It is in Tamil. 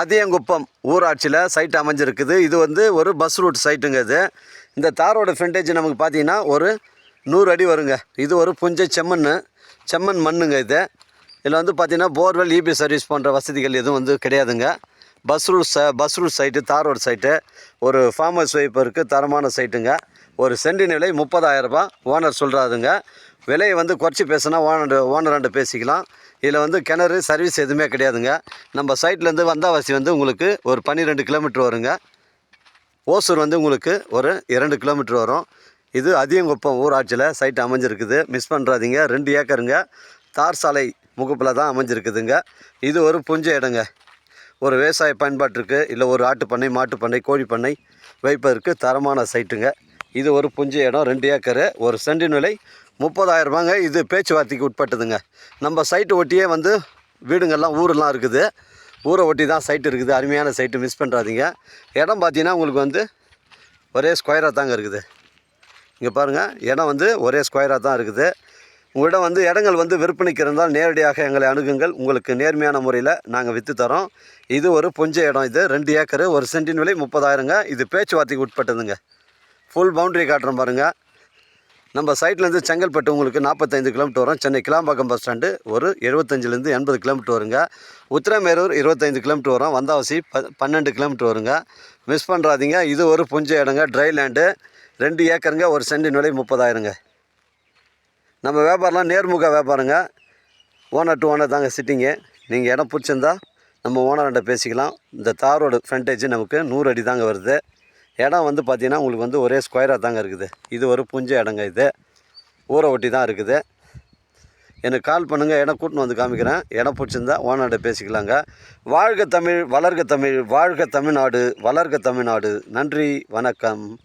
அதியங்குப்பம் ஊராட்சியில் சைட் அமைஞ்சிருக்குது. இது வந்து ஒரு பஸ் ரூட் சைட்டுங்க இது. இந்த தாரோட ஃப்ரண்டேஜ் நமக்கு பார்த்தீங்கன்னா ஒரு நூறு அடி வருங்க. இது ஒரு புஞ்சை செம்மண் செம்மண் மண்ணுங்க இது. இதில் வந்து பார்த்தீங்கன்னா போர்வெல் இபி சர்வீஸ் போன்ற வசதிகள் எதுவும் வந்து கிடையாதுங்க. பஸ் ரூட் ச bus route site tar road site ஒரு ஃபார்மர்ஸ் வைப்பருக்கு தரமான சைட்டுங்க ஒரு சென்டின் விலை முப்பதாயிரரூபா ரூபாய். ஓனர் சொல்கிறாருங்க விலையை வந்து குறைச்சி பேசுனா ஓனர் ஓனராண்டு பேசிக்கலாம். இதில் வந்து கிணறு சர்வீஸ் எதுவுமே கிடையாதுங்க. நம்ம சைட்லேருந்து வந்தாவாசி வந்து உங்களுக்கு ஒரு பன்னிரெண்டு கிலோமீட்டர் வருங்க. ஓசூர் வந்து உங்களுக்கு ஒரு இரண்டு கிலோமீட்டர் வரும். இது அதியங்குப்பம் ஊராட்சியில் சைட் அமைஞ்சிருக்குது. மிஸ் பண்ணுறாதீங்க ரெண்டு ஏக்கருங்க. தார் சாலை முகப்பில் தான் அமைஞ்சிருக்குதுங்க. இது ஒரு புஞ்ச இடங்க. ஒரு விவசாய பயன்பாட்டிற்கு இல்லை ஒரு ஆட்டு பண்ணை மாட்டு பண்ணை கோழி பண்ணை வைப்பதற்கு தரமான சைட்டுங்க இது ஒரு புஞ்சு இடம் ரெண்டு ஏக்கரு. ஒரு சென்டின் விலை முப்பதாயிரம் ரூபாங்க. இது பேச்சுவார்த்தைக்கு உட்பட்டதுங்க. நம்ம சைட்டு ஒட்டியே வந்து வீடுங்கள்லாம் ஊரெலாம் இருக்குது. ஊரை ஒட்டி தான் சைட்டு இருக்குது. அருமையான சைட்டு மிஸ் பண்ணுறாதீங்க இடம் பார்த்தீங்கன்னா உங்களுக்கு வந்து ஒரே ஸ்கொயராக தாங்க இருக்குது. இங்கே பாருங்கள் இடம் வந்து ஒரே ஸ்கொயராக தான் இருக்குது. உங்களிடம் வந்து இடங்கள் வந்து விற்பனைக்கு இருந்தால் நேரடியாக எங்களை அணுகுங்கள். உங்களுக்கு நேர்மையான முறையில் நாங்கள் விற்று தரோம். இது ஒரு புஞ்ச இடம் இது. ரெண்டு ஏக்கரு ஒரு சென்டின் விலை முப்பதாயிரங்க. இது பேச்சுவார்த்தைக்கு உட்பட்டதுங்க. ஃபுல் பவுண்டரி காட்டுறோம் பாருங்கள் நம்ம சைட்லேருந்து செங்கல்பட்டு உங்களுக்கு நாற்பத்தைந்து கிலோமீட்டர் வரும். சென்னை கிளாம்பாக்கம் பஸ் ஸ்டாண்டு ஒரு எழுபத்தஞ்சிலேருந்து எண்பது கிலோமீட்டர் வருங்க. உத்திரமேரூர் இருபத்தைந்து கிலோமீட்டர் வரும். வந்தாவசி ப பன்னெண்டு கிலோமீட்டர் வருங்க. மிஸ் பண்ணுறாதீங்க இது ஒரு புஞ்ச இடங்க ட்ரை லேண்டு ரெண்டு ஏக்கருங்க ஒரு சென்டின் விலை முப்பதாயிரங்க. நம்ம வியாபாரம்லாம் நேர்முக வியாபாரங்க. ஓனர் டு ஓனர் தாங்க சிட்டிங்கு நீங்கள் இடம் பிடிச்சிருந்தா நம்ம ஓனர்கிட்ட பேசிக்கலாம். இந்த தாரோட ஃப்ரண்டேஜ் நமக்கு நூறு அடி தாங்க வருது. இடம் வந்து பார்த்திங்கன்னா உங்களுக்கு வந்து ஒரே ஸ்கொயராக தாங்க இருக்குது. இது ஒரு புஞ்ச இடங்க இது. ஊரை ஒட்டி தான் இருக்குது. எனக்கு கால் பண்ணுங்கள் இடம் கூட்டின்னு வந்து காமிக்கிறேன். இடம் பிடிச்சிருந்தா ஓனர்கிட்ட பேசிக்கலாங்க. வாழ்க தமிழ் வளர்க தமிழ் வாழ்க தமிழ்நாடு வளர்க தமிழ்நாடு. நன்றி வணக்கம்.